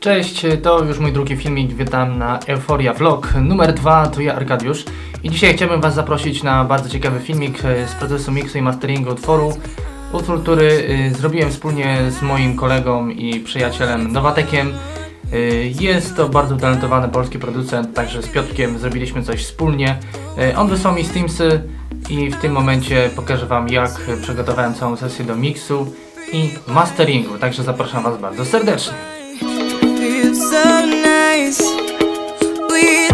Cześć, to już mój drugi filmik, witam na Euforia Vlog numer 2, to ja Arkadiusz. I dzisiaj chciałbym Was zaprosić na bardzo ciekawy filmik e, z procesu mixu i masteringu utworu. Utwór, który e, zrobiłem wspólnie z moim kolegą i przyjacielem Nowatekiem. E, jest to bardzo talentowany polski producent, także z Piotkiem zrobiliśmy coś wspólnie. On wysłał mi Steamsy i w tym momencie pokażę Wam jak przygotowałem całą sesję do mixu i masteringu, także zapraszam Was bardzo serdecznie so nice. We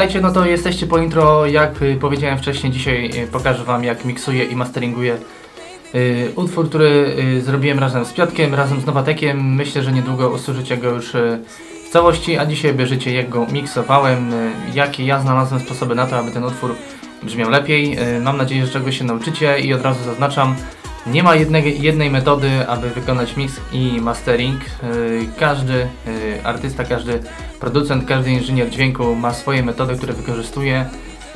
witajcie, no to jesteście po intro, jak y, powiedziałem wcześniej, dzisiaj y, pokażę Wam jak miksuję i masteringuję y, utwór, który zrobiłem razem z Piotkiem, razem z Nowatekiem, myślę, że niedługo usłyszycie go już w całości, a dzisiaj bierzecie jak go miksowałem, jakie ja znalazłem sposoby na to, aby ten utwór brzmiał lepiej, mam nadzieję, że czegoś się nauczycie i od razu zaznaczam, nie ma jednej, metody, aby wykonać mix i mastering. Yy, Każdy yy, artysta, każdy producent, każdy inżynier dźwięku ma swoje metody, które wykorzystuje.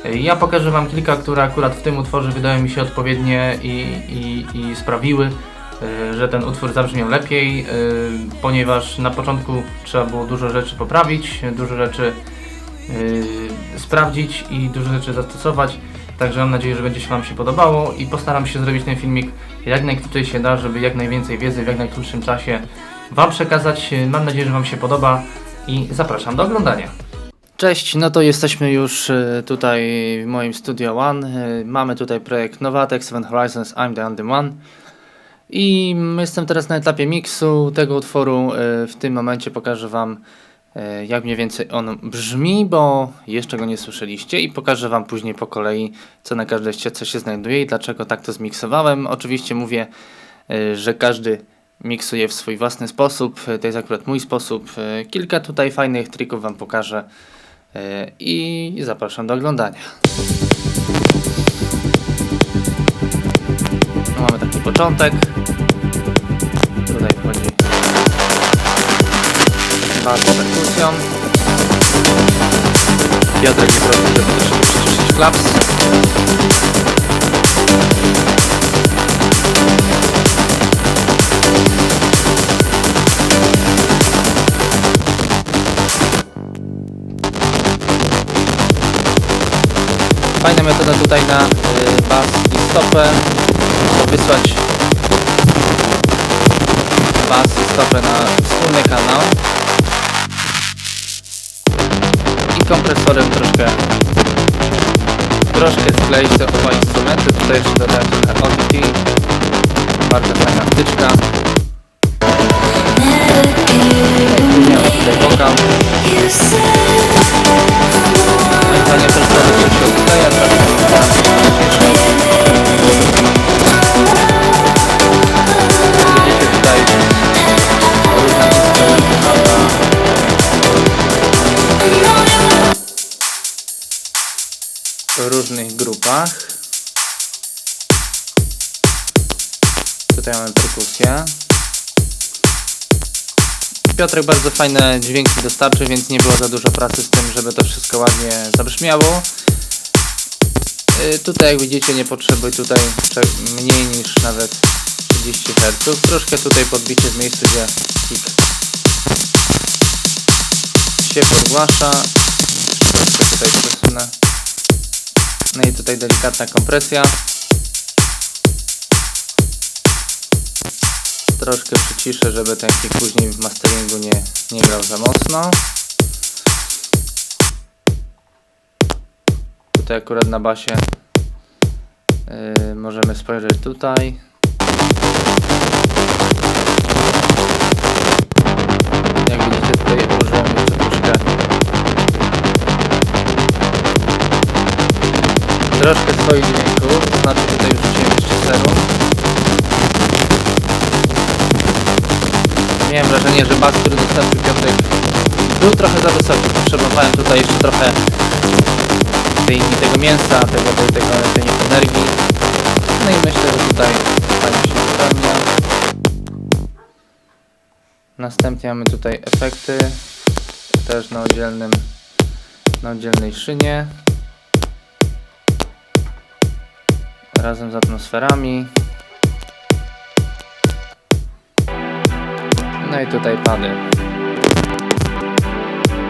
Yy, Ja pokażę Wam kilka, które akurat w tym utworze wydają mi się odpowiednie i, i, i sprawiły, że ten utwór zabrzmiał lepiej, ponieważ na początku trzeba było dużo rzeczy poprawić, dużo rzeczy sprawdzić i dużo rzeczy zastosować. Także mam nadzieję, że będzie się Wam się podobało i postaram się zrobić ten filmik jak najkrócej się da, żeby jak najwięcej wiedzy w jak najkrótszym czasie Wam przekazać. Mam nadzieję, że Wam się podoba i zapraszam do oglądania. Cześć, no to jesteśmy już e, tutaj w moim Studio One. E, Mamy tutaj projekt Novatek, Seven Horizons, I'm the Only One. I jestem teraz na etapie miksu tego utworu. E, W tym momencie pokażę Wam, jak mniej więcej on brzmi, bo jeszcze go nie słyszeliście, i pokażę Wam później po kolei, co na każdej ścieżce się znajduje i dlaczego tak to zmiksowałem. Oczywiście mówię, e, że każdy miksuje w swój własny sposób. E, To jest akurat mój sposób. E, Kilka tutaj fajnych trików Wam pokażę e, i zapraszam do oglądania. Mamy taki początek. Z perkusją. Piotrek nie prosi, żeby troszeczkę przyciszyć klaps. Fajna metoda tutaj na y, bas i stopę, to wysłać bas i stopę na wspólny kanał kompresorem troszkę troszkę skleić te oba instrumenty, tutaj jeszcze dodałem trochę Audity, bardzo fajna wtyczka. Później tutaj wokal różnych grupach. Tutaj mamy perkusję. Piotrek bardzo fajne dźwięki dostarczy, więc nie było za dużo pracy z tym, żeby to wszystko ładnie zabrzmiało. Yy, tutaj jak widzicie nie potrzebuję tutaj mniej niż nawet 30 Hz. Troszkę tutaj podbicie w miejscu, gdzie kick się podgłasza. Troszkę tutaj przesunę. No i tutaj delikatna kompresja. Troszkę przyciszę, żeby ten kick później w masteringu nie, nie grał za mocno. Tutaj akurat na basie yy, możemy spojrzeć tutaj. Troszkę swoich dźwięków, to znaczy tutaj wrzuciłem jeszcze serum. Miałem wrażenie, że bas, który dostarczył Piotrek był trochę za wysoki. Potrzebowałem tutaj jeszcze trochę tej, tego mięsa, tego, tej, tego, tej energii. No i myślę, że tutaj fajnie się spełnia. Następnie mamy tutaj efekty, też na oddzielnym, na oddzielnej szynie. Razem z atmosferami. No i tutaj pady.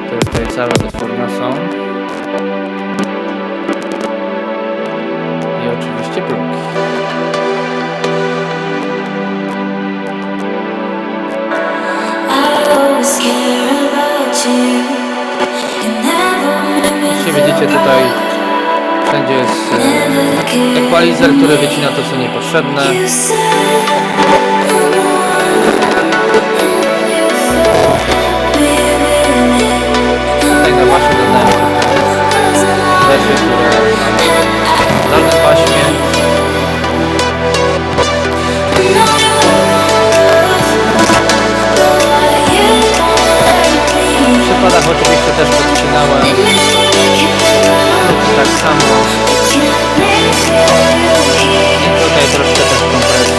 To tutaj całe utwórne są. I oczywiście plugi. Jeśli widzicie tutaj wszędzie jest equalizer, który wycina to co niepotrzebne. Tutaj na basie dodałem rzeczy, które w danym paśmie. W przypadach oczywiście też podcinałem tak samo. I tutaj troszkę też kompresji.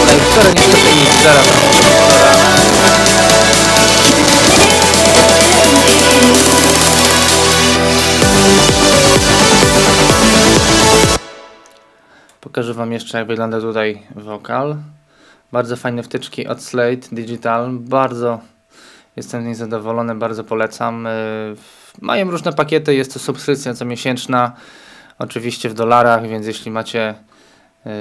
Tutaj wcale niestety nic zaraz. Pokażę Wam jeszcze jak wygląda tutaj wokal. Bardzo fajne wtyczki od Slate Digital. Bardzo jestem z nich zadowolony, bardzo polecam. Yy, Mają różne pakiety, jest to subskrypcja comiesięczna. Oczywiście w dolarach, więc jeśli macie yy,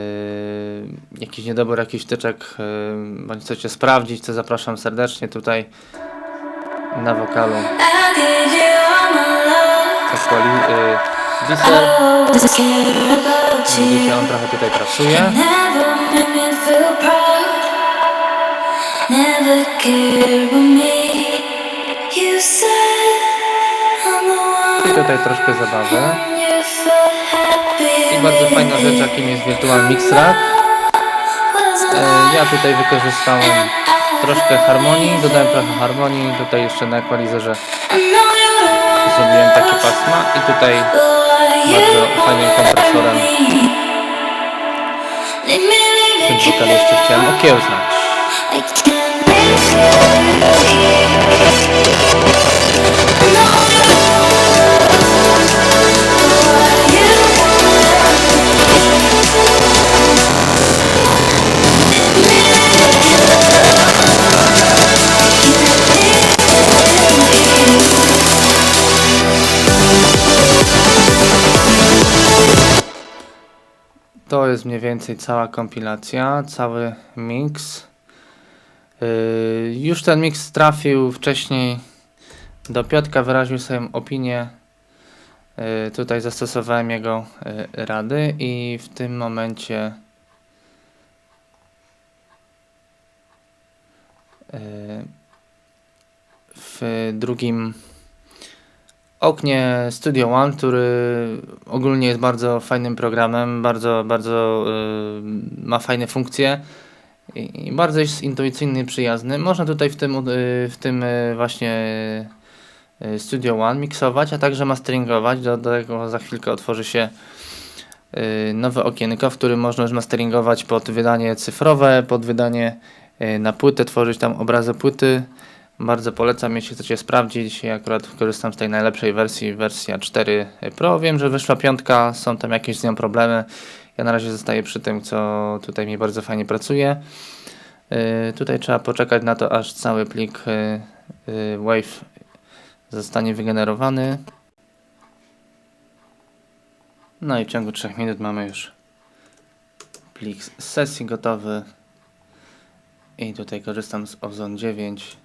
jakiś niedobór jakichś wtyczek, yy, bądź chcecie sprawdzić, to zapraszam serdecznie tutaj na wokalu. Yy, Deezer. Widzicie, on trochę tutaj pracuje. Never made me feel proud. Never cared about me. You said I'm the I tutaj troszkę zabawy. I bardzo fajna rzecz, jakim jest Virtual Mix Rack. E, Ja tutaj wykorzystałem troszkę harmonii, dodałem trochę harmonii, tutaj jeszcze na equalizerze zrobiłem takie pasma i tutaj bardzo fajnym kompresorem tym wokal jeszcze chciałem okiełznać. To jest mniej więcej cała kompilacja, cały mix. Yy, już ten mix trafił wcześniej do Piotka, wyraził swoją opinię. Yy, tutaj zastosowałem jego yy, rady i w tym momencie w drugim oknie Studio One, który ogólnie jest bardzo fajnym programem, bardzo, bardzo y, ma fajne funkcje i, bardzo jest intuicyjny przyjazny. Można tutaj w tym, y, w tym y, właśnie y, Studio One miksować, a także masteringować. Do, tego za chwilkę otworzy się nowe okienko, w którym można już masteringować pod wydanie cyfrowe, pod wydanie na płytę, tworzyć tam obrazy płyty. Bardzo polecam, jeśli chcecie sprawdzić. Ja akurat korzystam z tej najlepszej wersji, wersja 4 Pro. Wiem, że wyszła piątka, są tam jakieś z nią problemy. Ja na razie zostaję przy tym, co tutaj mi bardzo fajnie pracuje. Yy, tutaj trzeba poczekać na to, aż cały plik yy, yy, Wave zostanie wygenerowany. No i w ciągu 3 minut mamy już plik sesji gotowy. I tutaj korzystam z Ozone 9.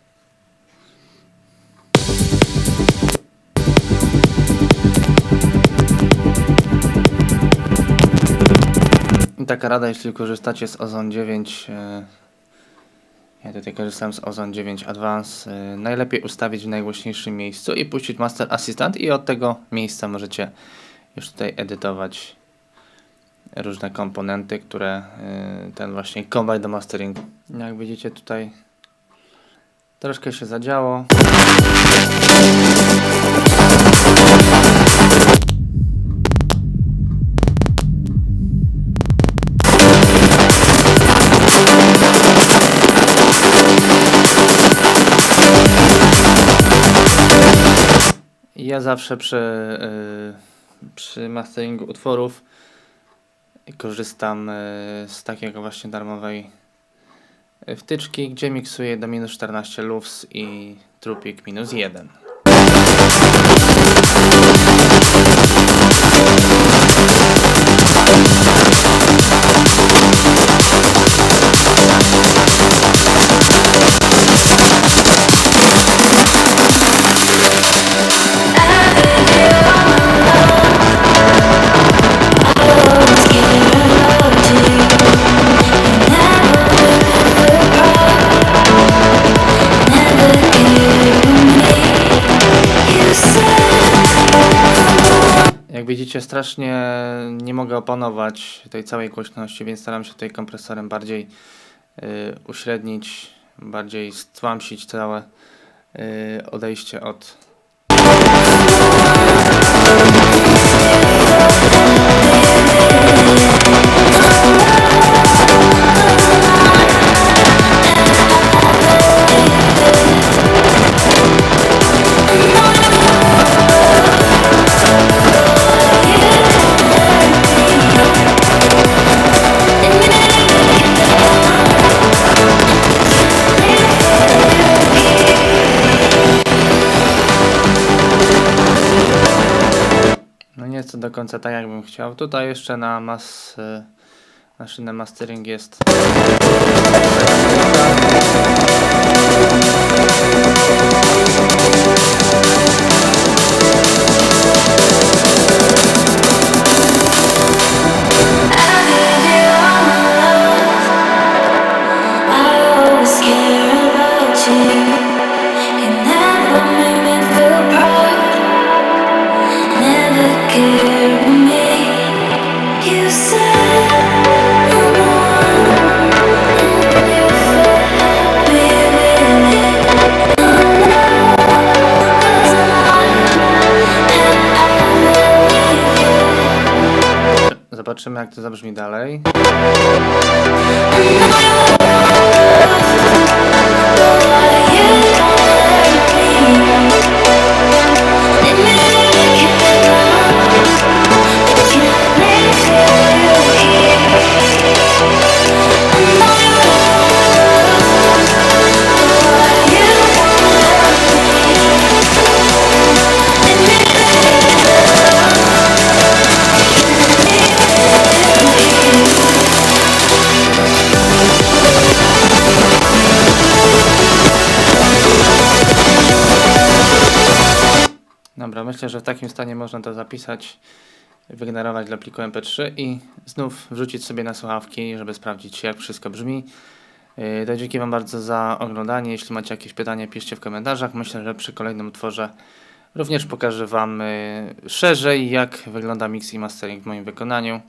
taka rada, jeśli korzystacie z Ozone 9, e, Ja tutaj korzystam z Ozone 9 Advance. Y, Najlepiej ustawić w najgłośniejszym miejscu i puścić Master Assistant i od tego miejsca możecie już tutaj edytować różne komponenty, które y, ten właśnie kombaj do masteringu. Jak widzicie tutaj troszkę się zadziało. Ja zawsze przy, y, przy masteringu utworów korzystam y, z takiego właśnie darmowej wtyczki, gdzie miksuję do minus 14 lufs i trupik minus 1. widzicie, strasznie nie mogę opanować tej całej głośności, więc staram się tutaj kompresorem bardziej y, uśrednić, bardziej stłamsić całe y, odejście od nie jest to do końca tak, jakbym chciał. Tutaj jeszcze na mas... y, maszynę mastering jest. Zobaczymy, jak to zabrzmi dalej. Dobra, myślę, że w takim stanie można to zapisać, wygenerować dla pliku MP3 i znów wrzucić sobie na słuchawki, żeby sprawdzić jak wszystko brzmi. Yy, To dzięki Wam bardzo za oglądanie. Jeśli macie jakieś pytania, piszcie w komentarzach. Myślę, że przy kolejnym utworze również pokażę Wam yy, szerzej, jak wygląda mix i mastering w moim wykonaniu.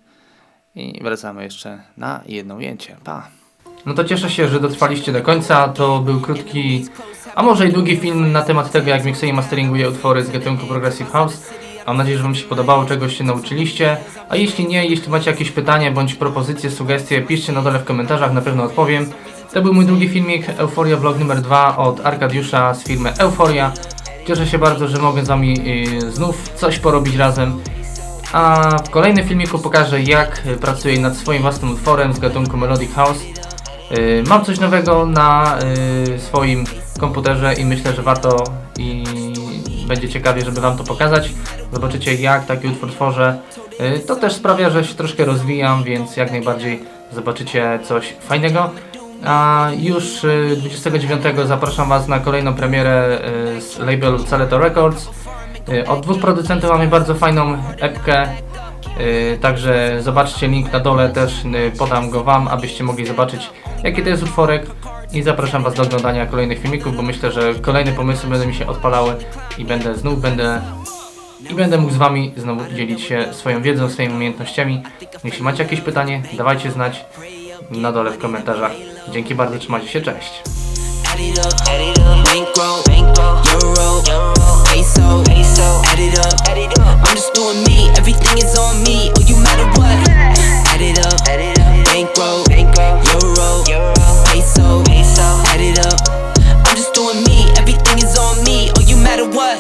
I wracamy jeszcze na jedno ujęcie. Pa! No to cieszę się, że dotrwaliście do końca. To był krótki, a może i długi film na temat tego, jak miksuję i masteringuję utwory z gatunku Progressive House. Mam nadzieję, że Wam się podobało, czegoś się nauczyliście. A jeśli nie, jeśli macie jakieś pytanie bądź propozycje, sugestie, piszcie na dole w komentarzach, na pewno odpowiem. To był mój drugi filmik, Euforia Vlog numer 2 od Arkadiusza z firmy Euforia. Cieszę się bardzo, że mogę z Wami yy, znów coś porobić razem. A w kolejnym filmiku pokażę, jak y, pracuję nad swoim własnym utworem z gatunku Melodic House. Y, Mam coś nowego na y, swoim komputerze i myślę, że warto i będzie ciekawie, żeby Wam to pokazać. Zobaczycie jak taki utwór tworzę. Y, To też sprawia, że się troszkę rozwijam, więc jak najbardziej zobaczycie coś fajnego. A już y, 29 zapraszam Was na kolejną premierę z labelu Caleto Records. Od dwóch producentów mamy bardzo fajną epkę. Yy, także zobaczcie link na dole, też yy, podam go Wam, abyście mogli zobaczyć jaki to jest utworek. I zapraszam Was do oglądania kolejnych filmików, bo myślę, że kolejne pomysły będą mi się odpalały i będę znów będę i będę mógł z Wami znowu dzielić się swoją wiedzą, swoimi umiejętnościami. Jeśli macie jakieś pytanie, dawajcie znać na dole w komentarzach. Dzięki bardzo, trzymajcie się, cześć. Add it up, add it up. Bankroll, euro, peso, add it up, add it up. I'm just doing me, everything is on me. Oh, you matter what? Add it up, add it up. Bankroll, euro, peso, add it up. I'm just doing me, everything is on me. Oh, you matter what?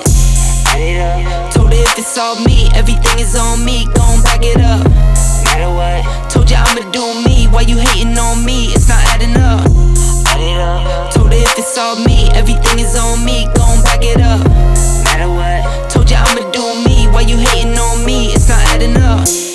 Add it up. Told her if it's all me, everything is on me. Gon' back it up. Matter what? Told you I'ma do me, why you hating on me? It's not adding up. Add it up. Told her if it's all me, everything is on me. Gon' back it up matter what. Told you I'ma do me, why you hating on me? It's not adding up.